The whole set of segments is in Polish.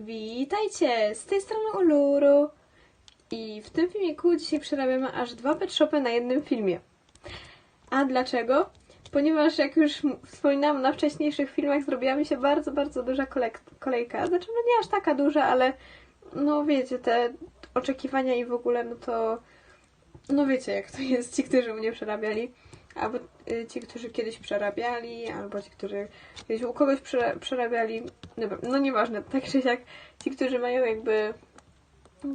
Witajcie! Z tej strony Uluru. I w tym filmiku dzisiaj przerabiamy aż dwa pet shopy na jednym filmie. A dlaczego? Ponieważ jak już wspominałam na wcześniejszych filmach, zrobiła mi się bardzo, bardzo duża kolejka. Znaczy, no nie aż taka duża, ale no wiecie, te oczekiwania i w ogóle, no to no wiecie jak to jest, ci, którzy mnie przerabiali. Albo y, ci, którzy kiedyś przerabiali, albo ci, którzy kiedyś u kogoś przera- przerabiali. Dobra, no nieważne, tak czy siak, ci, którzy mają jakby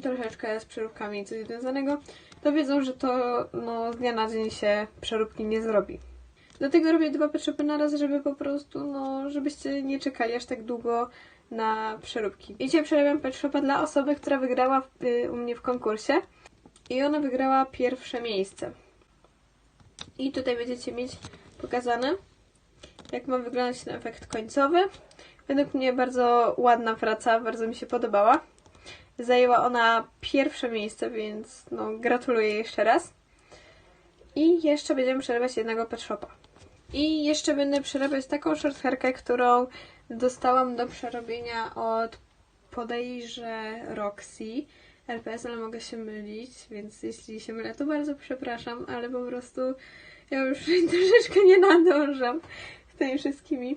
troszeczkę z przeróbkami coś związanego, to wiedzą, że to no, z dnia na dzień się przeróbki nie zrobi. Dlatego robię dwa shopy na raz, żeby po prostu, no, żebyście nie czekali aż tak długo na przeróbki. I dzisiaj przerabiam pet dla osoby, która wygrała w, y, u mnie w konkursie. I ona wygrała pierwsze miejsce. I tutaj będziecie mieć pokazane, jak ma wyglądać ten efekt końcowy. Według mnie bardzo ładna praca, bardzo mi się podobała. Zajęła ona pierwsze miejsce, więc no, gratuluję jeszcze raz. I jeszcze będziemy przerabiać jednego pet shopa. I jeszcze będę przerabiać taką shorthairkę, którą dostałam do przerobienia od podejrze Roxy. RPS, ale mogę się mylić, więc jeśli się mylę, to bardzo przepraszam, ale po prostu ja już troszeczkę nie nadążam z tymi wszystkimi.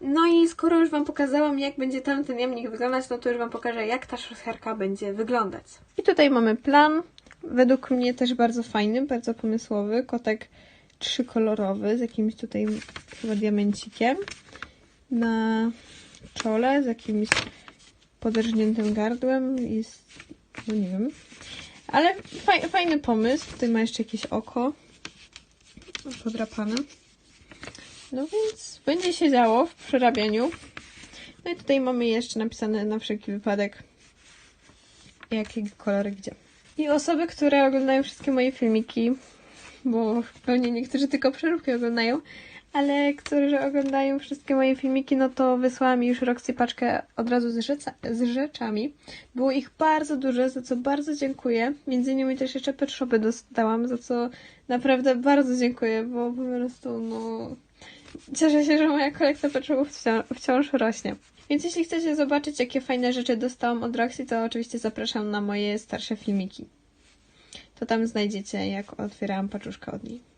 No i skoro już Wam pokazałam, jak będzie tamten jamnik wyglądać, no to już Wam pokażę, jak ta szorstkarka będzie wyglądać. I tutaj mamy plan. Według mnie też bardzo fajny, bardzo pomysłowy. Kotek trzykolorowy z jakimś tutaj chyba diamencikiem. Na czole z jakimś poderżniętym gardłem i z, no nie wiem. Ale faj, fajny pomysł. Tutaj ma jeszcze jakieś oko podrapane. No więc będzie się działo w przerabianiu. No i tutaj mamy jeszcze napisane na wszelki wypadek jaki kolor gdzie. I osoby, które oglądają wszystkie moje filmiki, bo pewnie niektórzy tylko przeróbki oglądają, ale którzy oglądają wszystkie moje filmiki, no to wysłała mi już Roxy paczkę od razu z, rzeca, z rzeczami. Było ich bardzo dużo, za co bardzo dziękuję. Między innymi też jeszcze pet dostałam, za co naprawdę bardzo dziękuję, bo po prostu no... Cieszę się, że moja kolekcja pet wciąż, wciąż rośnie. Więc jeśli chcecie zobaczyć, jakie fajne rzeczy dostałam od Roxy, to oczywiście zapraszam na moje starsze filmiki. To tam znajdziecie, jak otwierałam paczuszkę od niej.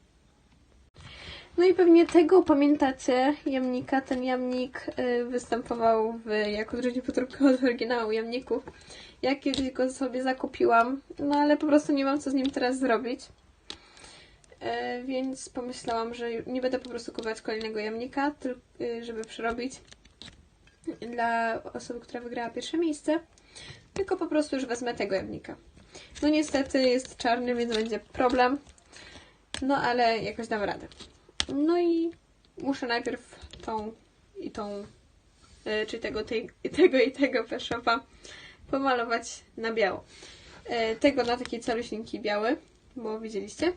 No i pewnie tego pamiętacie, jamnika. Ten jamnik y, występował w, jako drugi podróbka od oryginału jamników. Ja kiedyś go sobie zakupiłam, no ale po prostu nie mam co z nim teraz zrobić. E, więc pomyślałam, że nie będę po prostu kupować kolejnego jamnika, y, żeby przerobić dla osoby, która wygrała pierwsze miejsce, tylko po prostu już wezmę tego jamnika. No niestety jest czarny, więc będzie problem, no ale jakoś dam radę. No i muszę najpierw tą i tą, e, czy tego, tej, tego i tego peszopa pomalować na biało. E, Tego na taki caluśnięki biały, bo widzieliście,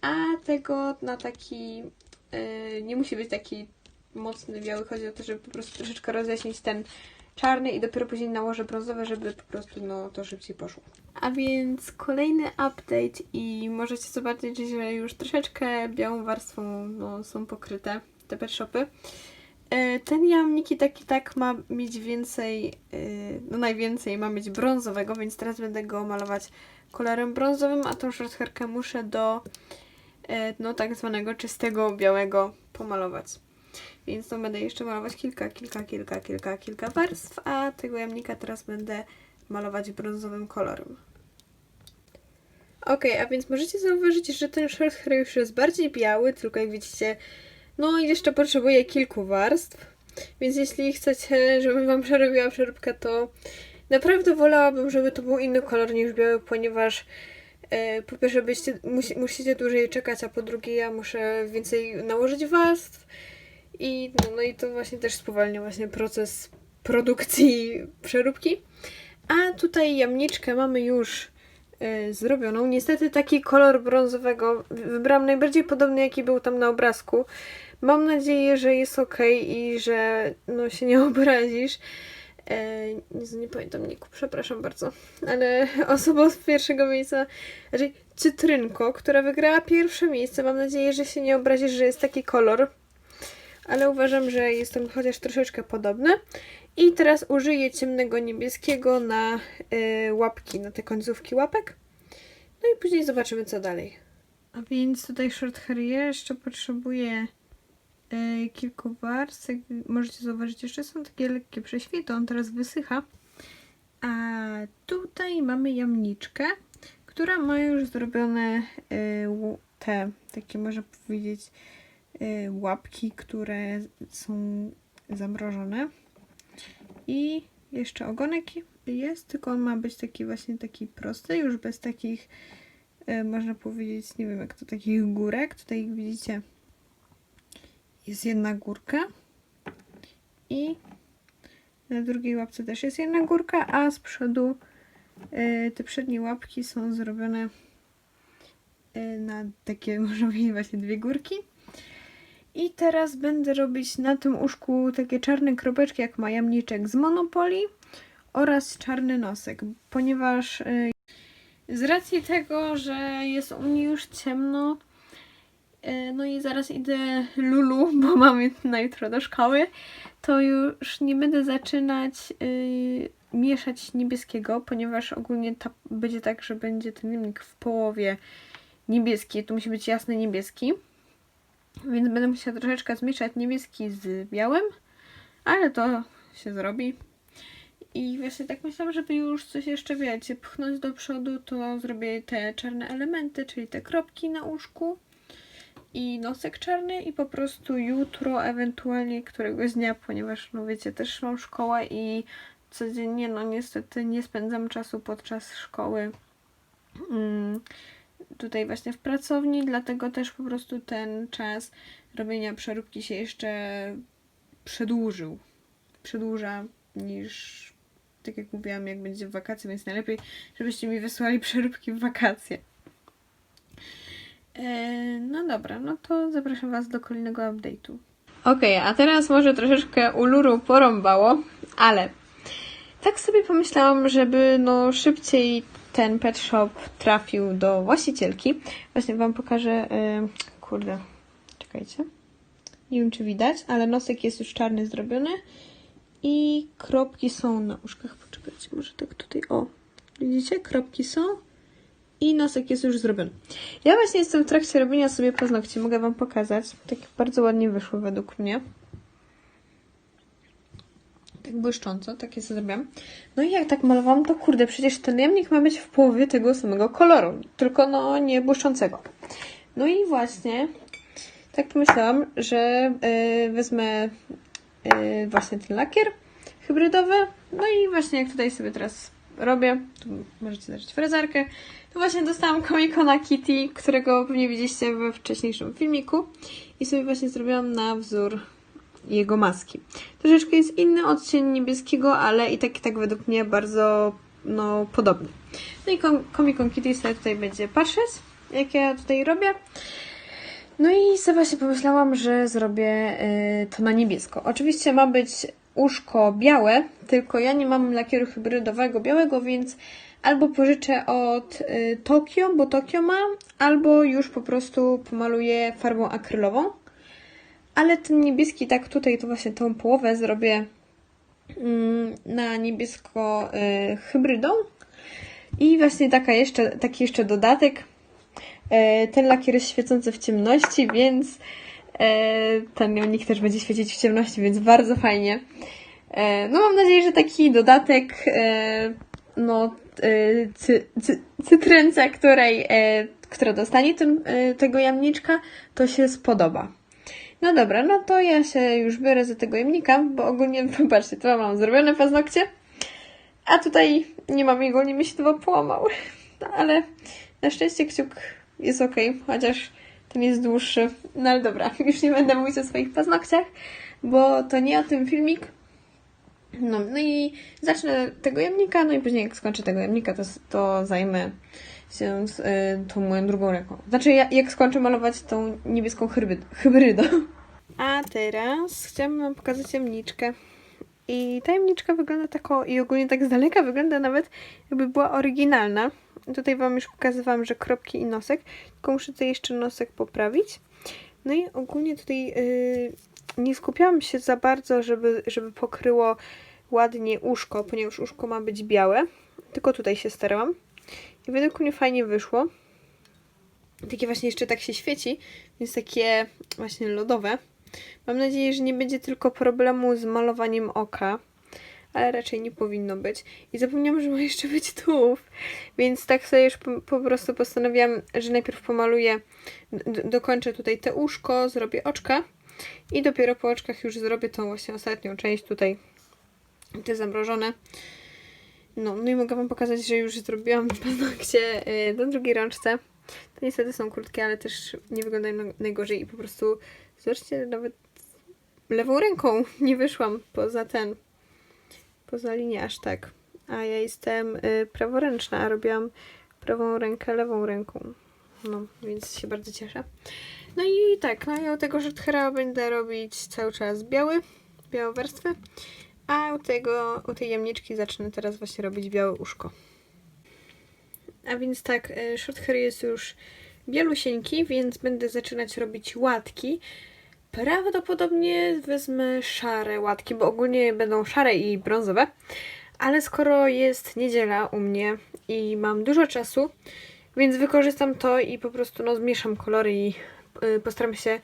a tego na taki, e, nie musi być taki mocny biały, chodzi o to, żeby po prostu troszeczkę rozjaśnić ten czarny i dopiero później nałożę brązowe, żeby po prostu no, to szybciej poszło. A więc kolejny update i możecie zobaczyć, że już troszeczkę białą warstwą no, są pokryte te pet shopy. E, Ten jamnik i tak ma mieć więcej, e, no najwięcej ma mieć brązowego, więc teraz będę go malować kolorem brązowym, a tą szorstkarkę muszę do e, no tak zwanego czystego białego pomalować. Więc to będę jeszcze malować kilka, kilka, kilka, kilka, kilka warstw, a tego jamnika teraz będę malować brązowym kolorem. Ok, a więc możecie zauważyć, że ten short hair już jest bardziej biały, tylko jak widzicie, no jeszcze potrzebuje kilku warstw. Więc jeśli chcecie, żebym Wam przerobiła przeróbkę, to naprawdę wolałabym, żeby to był inny kolor niż biały, ponieważ e, po pierwsze byście, musi, musicie dłużej czekać, a po drugie ja muszę więcej nałożyć warstw. I, no, no i to właśnie też spowalnia właśnie proces produkcji przeróbki. A tutaj jamniczkę mamy już e, zrobioną. Niestety taki kolor brązowego wybrałam najbardziej podobny jaki był tam na obrazku. Mam nadzieję, że jest ok i że no, się nie obrazisz. E, nie, pamiętam niku, przepraszam bardzo. Ale osoba z pierwszego miejsca, znaczy Cytrynko, która wygrała pierwsze miejsce, mam nadzieję, że się nie obrazisz, że jest taki kolor ale uważam, że jest on chociaż troszeczkę podobny. I teraz użyję ciemnego niebieskiego na y, łapki, na te końcówki łapek. No i później zobaczymy co dalej. A więc tutaj short hair jeszcze potrzebuje y, kilku warstw. Jak możecie zauważyć, jeszcze są takie lekkie prześwity, on teraz wysycha. A tutaj mamy jamniczkę, która ma już zrobione y, te, takie można powiedzieć, łapki, które są zamrożone. I jeszcze ogonek jest, tylko on ma być taki właśnie taki prosty, już bez takich, y, można powiedzieć, nie wiem jak to, takich górek. Tutaj jak widzicie jest jedna górka i na drugiej łapce też jest jedna górka, a z przodu y, te przednie łapki są zrobione y, na takie, można powiedzieć, właśnie dwie górki. I teraz będę robić na tym uszku takie czarne kropeczki, jak ma jamniczek z Monopoly oraz czarny nosek, ponieważ y, z racji tego, że jest u mnie już ciemno, y, no i zaraz idę Lulu, bo mamy na jutro do szkoły, to już nie będę zaczynać y, mieszać niebieskiego, ponieważ ogólnie będzie tak, że będzie ten jamnik w połowie niebieski, tu musi być jasny niebieski. Więc będę musiała troszeczkę zmieszać niebieski z białym, ale to się zrobi. I właśnie tak myślałam, żeby już coś jeszcze, wiecie, pchnąć do przodu, to zrobię te czarne elementy, czyli te kropki na uszku i nosek czarny i po prostu jutro, ewentualnie któregoś dnia, ponieważ no wiecie, też mam szkołę i codziennie no niestety nie spędzam czasu podczas szkoły. Mm, tutaj właśnie w pracowni, dlatego też po prostu ten czas robienia przeróbki się jeszcze przedłużył. Przedłuża niż, tak jak mówiłam, jak będzie w wakacje, więc najlepiej, żebyście mi wysłali przeróbki w wakacje. Eee, no dobra, no to zapraszam Was do kolejnego update'u. Okej, a teraz może troszeczkę Uluru porąbało, ale tak sobie pomyślałam, żeby no szybciej ten pet shop trafił do właścicielki. Właśnie wam pokażę. Yy, kurde, czekajcie. Nie wiem, czy widać, ale nosek jest już czarny zrobiony. I kropki są na uszkach. Poczekajcie, może tak tutaj. O, widzicie? Kropki są. I nosek jest już zrobiony. Ja właśnie jestem w trakcie robienia sobie paznokci. Mogę wam pokazać. Tak bardzo ładnie wyszło według mnie tak błyszcząco, takie zrobiłam. No i jak tak malowałam, to kurde, przecież ten jamnik ma być w połowie tego samego koloru, tylko no nie błyszczącego. No i właśnie tak pomyślałam, że yy, wezmę yy, właśnie ten lakier hybrydowy, no i właśnie jak tutaj sobie teraz robię, tu możecie zobaczyć frezarkę, to właśnie dostałam komikona Kitty, którego pewnie widzieliście we wcześniejszym filmiku i sobie właśnie zrobiłam na wzór jego maski. Troszeczkę jest inny odcień niebieskiego, ale i tak, i tak według mnie bardzo no, podobny. No i Comic Con Kitty sobie tutaj będzie patrzeć, jak ja tutaj robię. No i sobie właśnie pomyślałam, że zrobię y, to na niebiesko. Oczywiście ma być uszko białe, tylko ja nie mam lakieru hybrydowego białego, więc albo pożyczę od y, Tokio, bo Tokio ma, albo już po prostu pomaluję farbą akrylową ale ten niebieski, tak tutaj to właśnie tą połowę zrobię mm, na niebiesko y, hybrydą. I właśnie taka jeszcze, taki jeszcze dodatek. E, ten lakier jest świecący w ciemności, więc e, ten jamnik też będzie świecić w ciemności, więc bardzo fajnie. No mam nadzieję, że taki dodatek no cy, cy, cytrynce, której, która dostanie ten, tego jamniczka, to się spodoba. No dobra, no to ja się już biorę za tego jemnika, bo ogólnie, popatrzcie, to mam zrobione paznokcie, a tutaj nie mam jego, nie mi się dwa połamał. No, ale na szczęście kciuk jest ok, chociaż ten jest dłuższy. No ale dobra, już nie będę mówić o swoich paznokciach, bo to nie o tym filmik. No, no i zacznę tego jemnika, no i później jak skończę tego jemnika, to, to zajmę się z, y, tą moją drugą ręką. Znaczy, ja, jak skończę malować tą niebieską hybryd, hybrydą. A teraz chciałabym Wam pokazać jamniczkę. I ta jamniczka wygląda tako, i ogólnie tak z daleka wygląda nawet, jakby była oryginalna. Tutaj Wam już pokazywałam, że kropki i nosek, tylko muszę tutaj jeszcze nosek poprawić. No i ogólnie tutaj yy, nie skupiałam się za bardzo, żeby, żeby pokryło ładnie uszko, ponieważ uszko ma być białe. Tylko tutaj się starałam. I według mnie fajnie wyszło. Takie właśnie jeszcze tak się świeci, więc takie właśnie lodowe. Mam nadzieję, że nie będzie tylko problemu z malowaniem oka, ale raczej nie powinno być. I zapomniałam, że ma jeszcze być tułów, więc tak sobie już po, po prostu postanowiłam, że najpierw pomaluję, dokończę tutaj te uszko, zrobię oczka i dopiero po oczkach już zrobię tą właśnie ostatnią część tutaj, te zamrożone. No, no i mogę Wam pokazać, że już zrobiłam paznokcie do drugiej rączce. To niestety są krótkie, ale też nie wyglądają na- najgorzej i po prostu zobaczcie, nawet lewą ręką nie wyszłam poza ten, poza linię aż tak. A ja jestem y, praworęczna, a robiłam prawą rękę lewą ręką. No, więc się bardzo cieszę. No i tak, no i u tego Shorthera będę robić cały czas biały, białą warstwę, a u tego, u tej jamniczki zacznę teraz właśnie robić białe uszko. A więc tak, y, shorthair jest już bielusieńki, więc będę zaczynać robić łatki. Prawdopodobnie wezmę szare łatki, bo ogólnie będą szare i brązowe. Ale skoro jest niedziela u mnie i mam dużo czasu, więc wykorzystam to i po prostu no, zmieszam kolory i y, postaram się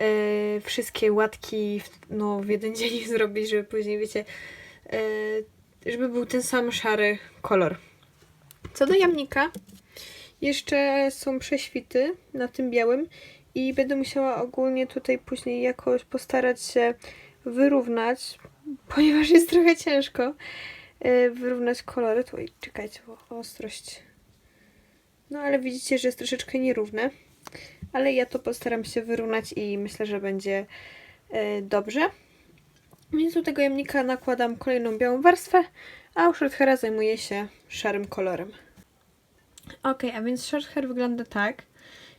y, wszystkie łatki w, no, w jeden dzień zrobić, żeby później, wiecie, y, żeby był ten sam szary kolor. Co do jamnika, jeszcze są prześwity na tym białym i będę musiała ogólnie tutaj później jakoś postarać się wyrównać, ponieważ jest trochę ciężko e, wyrównać kolory. Tu, czekajcie, ostrość. No ale widzicie, że jest troszeczkę nierówne, ale ja to postaram się wyrównać i myślę, że będzie e, dobrze. Więc do tego jamnika nakładam kolejną białą warstwę, a u shorthera zajmuję się szarym kolorem. Ok, a więc short hair wygląda tak.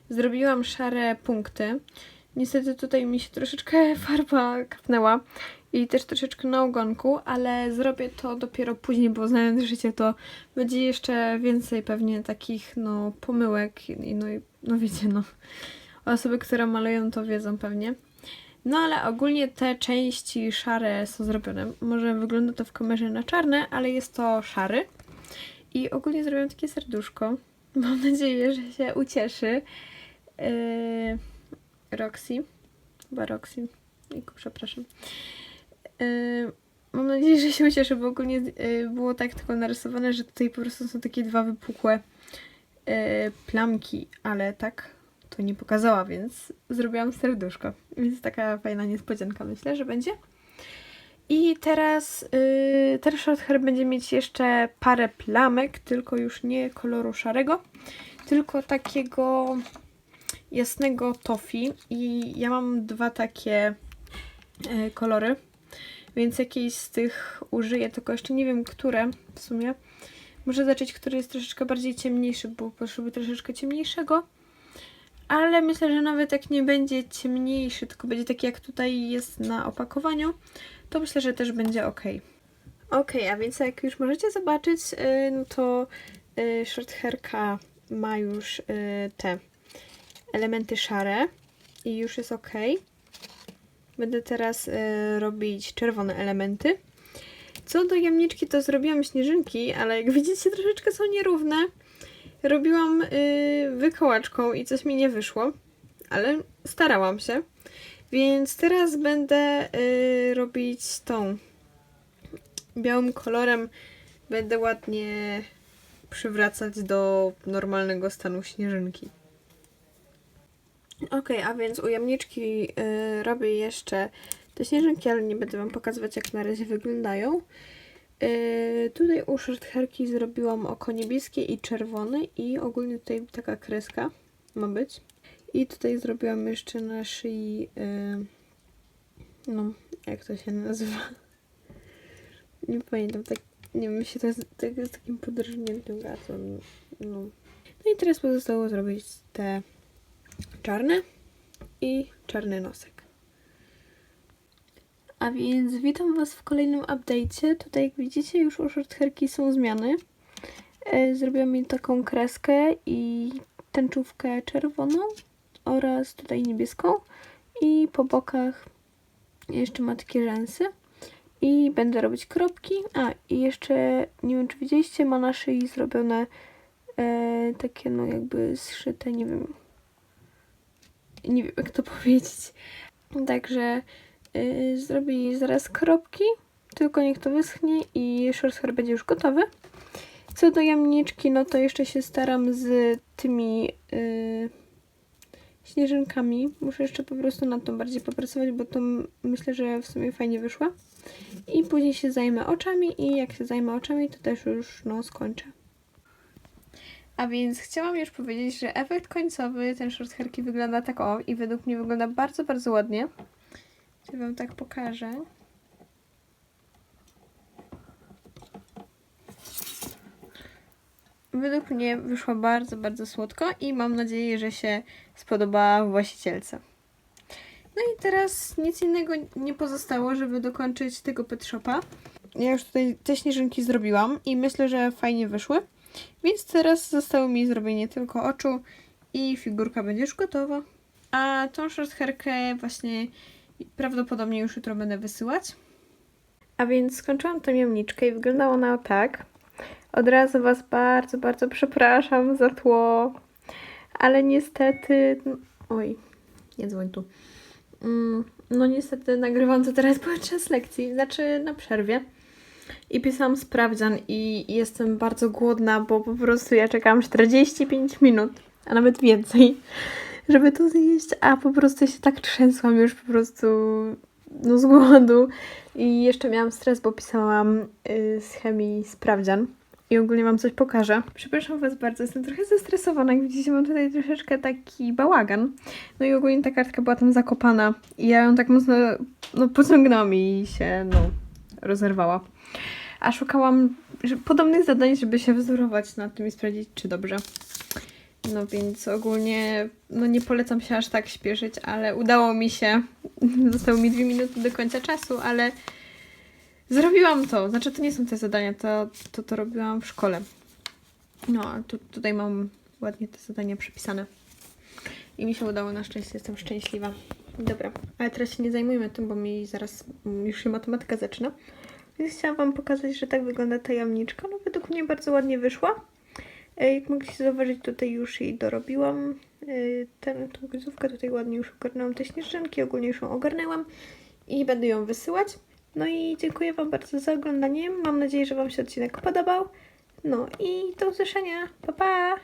Zrobiłam szare punkty. Niestety tutaj mi się troszeczkę farba kapnęła i też troszeczkę na ogonku, ale zrobię to dopiero później, bo znając życie to będzie jeszcze więcej pewnie takich no pomyłek i no, no wiecie no. Osoby, które malują to wiedzą pewnie. No ale ogólnie te części szare są zrobione. Może wygląda to w kamerze na czarne, ale jest to szary. I ogólnie zrobiłam takie serduszko. Mam nadzieję, że się ucieszy. Yy, Roxy. Chyba Roxy. Przepraszam. Yy, mam nadzieję, że się ucieszy, bo ogólnie yy, było tak tylko narysowane, że tutaj po prostu są takie dwa wypukłe plamki, ale tak to nie pokazała, więc zrobiłam serduszko. Więc taka fajna niespodzianka myślę, że będzie. I teraz, yy, teraz short hair będzie mieć jeszcze parę plamek, tylko już nie koloru szarego, tylko takiego jasnego tofi. I ja mam dwa takie yy, kolory, więc jakiejś z tych użyję, tylko jeszcze nie wiem, które w sumie. Muszę zacząć, który jest troszeczkę bardziej ciemniejszy, bo potrzebuję troszeczkę ciemniejszego. Ale myślę, że nawet jak nie będzie ciemniejszy, tylko będzie taki jak tutaj jest na opakowaniu, to myślę, że też będzie ok. Ok, a więc jak już możecie zobaczyć, y, no to y, short hairka ma już y, te elementy szare i już jest ok. Będę teraz robić czerwone elementy. Co do jamniczki, to zrobiłam śnieżynki, ale jak widzicie, troszeczkę są nierówne. Robiłam y, wykołaczką i coś mi nie wyszło, ale starałam się. Więc teraz będę y, robić tą białym kolorem. Będę ładnie przywracać do normalnego stanu śnieżynki. Ok, a więc u jamniczki y, robię jeszcze te śnieżynki, ale nie będę Wam pokazywać jak na razie wyglądają. Y, tutaj u shorthairki zrobiłam oko niebieskie i czerwone i ogólnie tutaj taka kreska ma być. I tutaj zrobiłam jeszcze na szyi, y, no, jak to się nazywa? Nie pamiętam, tak, nie wiem, się to jest, tak, z takim podróżniętym gazem, no. No i teraz pozostało zrobić te czarne i czarny nosek. A więc witam Was w kolejnym update'cie. Tutaj jak widzicie już u shorthairki są zmiany. E, Zrobiłam mi taką kreskę i tęczówkę czerwoną oraz tutaj niebieską i po bokach jeszcze ma takie rzęsy. I będę robić kropki. A, i jeszcze, nie wiem czy widzieliście, ma na szyi zrobione e, takie no jakby zszyte, nie wiem, nie wiem jak to powiedzieć. Także y, jej zaraz kropki, tylko niech to wyschnie i short hair będzie już gotowy. Co do jamniczki, no to jeszcze się staram z tymi y, śnieżynkami. Muszę jeszcze po prostu nad tą bardziej popracować, bo to myślę, że w sumie fajnie wyszła. I później się zajmę oczami i jak się zajmę oczami, to też już no skończę. A więc chciałam już powiedzieć, że efekt końcowy ten short hairki wygląda tak o i według mnie wygląda bardzo, bardzo ładnie. Ja wam tak pokażę. Według mnie wyszła bardzo, bardzo słodko i mam nadzieję, że się spodobała właścicielce. No i teraz nic innego nie pozostało, żeby dokończyć tego pet shopa. Ja już tutaj te śnieżynki zrobiłam i myślę, że fajnie wyszły. Więc teraz zostało mi zrobienie tylko oczu i figurka będzie już gotowa. A tą shorthairkę właśnie prawdopodobnie już jutro będę wysyłać. A więc skończyłam tą jamniczkę i wyglądała ona tak. Od razu Was bardzo, bardzo przepraszam za tło, ale niestety... Oj, nie dzwoń tu. Mm, No niestety nagrywam to teraz podczas lekcji, znaczy na przerwie. I pisałam sprawdzian i jestem bardzo głodna, bo po prostu ja czekałam 45 minut, a nawet więcej, żeby to zjeść, a po prostu się tak trzęsłam już po prostu no z głodu i jeszcze miałam stres, bo pisałam y, z chemii sprawdzian i ogólnie Wam coś pokażę. Przepraszam Was bardzo, jestem trochę zestresowana, jak widzicie mam tutaj troszeczkę taki bałagan. No i ogólnie ta kartka była tam zakopana i ja ją tak mocno no, pociągnęłam i się no rozerwała. A szukałam podobnych zadań, żeby się wzorować na tym i sprawdzić, czy dobrze. No więc ogólnie no nie polecam się aż tak śpieszyć, ale udało mi się. Zostały mi dwie minuty do końca czasu, ale zrobiłam to. Znaczy to nie są te zadania, to to, to robiłam w szkole. No, a tu, tutaj mam ładnie te zadania przepisane. I mi się udało na szczęście, jestem szczęśliwa. Dobra, ale teraz się nie zajmujmy tym, bo mi zaraz już się matematyka zaczyna. Więc chciałam Wam pokazać, że tak wygląda ta jamniczka. No według mnie bardzo ładnie wyszła. E, Jak mogliście zauważyć, tutaj już jej dorobiłam. E, Ten, tą końcówkę tutaj ładnie już ogarnęłam te śnieżynki, ogólnie już ją ogarnęłam i będę ją wysyłać. No i dziękuję Wam bardzo za oglądanie. Mam nadzieję, że Wam się odcinek podobał. No i do usłyszenia. Pa, pa!